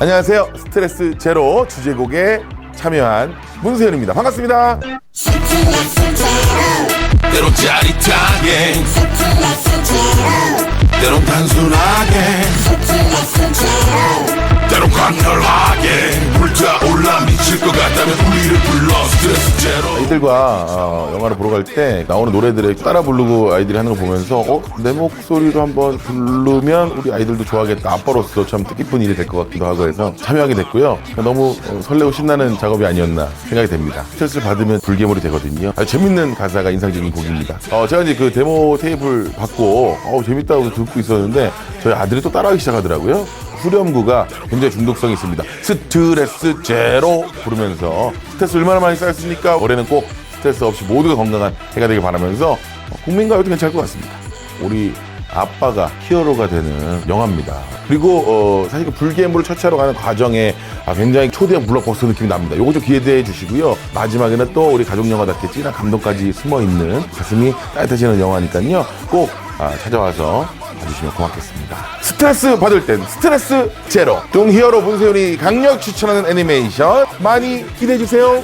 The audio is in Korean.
안녕하세요. 스트레스 제로 주제곡에 참여한 문세현입니다. 반갑습니다. 때론 짜릿하게 때론 단순하게 아이들과 어, 영화를 보러 갈 때 나오는 노래들을 따라 부르고 아이들이 하는 거 보면서 어? 내 목소리로 한번 부르면 우리 아이들도 좋아하겠다. 아빠로서 참 뜻깊은 일이 될 것 같기도 하고 해서 참여하게 됐고요. 너무 어, 설레고 신나는 작업이 아니었나 생각이 됩니다. 스트레스를 받으면 불개물이 되거든요. 아주 재밌는 가사가 인상적인 곡입니다. 어, 제가 이제 그 데모 테이프를 받고 어, 재밌다고 듣고 있었는데 저희 아들이 또 따라하기 시작하더라고요. 후렴구가 굉장히 중독성이 있습니다. 스트레스 제로 부르면서 스트레스 얼마나 많이 쌓였습니까? 올해는 꼭 스트레스 없이 모두가 건강한 해가 되길 바라면서 어, 국민가요도 괜찮을 것 같습니다. 우리 아빠가 히어로가 되는 영화입니다. 그리고 어, 사실 그 불개물을 처치하러 가는 과정에 아, 굉장히 초대형 블록버스터 느낌이 납니다. 요거 좀 기대해 주시고요. 마지막에는 또 우리 가족 영화답게 찐한 감동까지 숨어 있는 가슴이 따뜻해지는 영화니까요. 꼭 아, 찾아와서 봐주시면 고맙겠습니다. 스트레스 받을 땐 스트레스 제로. 동 히어로 문세윤이 강력 추천하는 애니메이션 많이 기대해 주세요.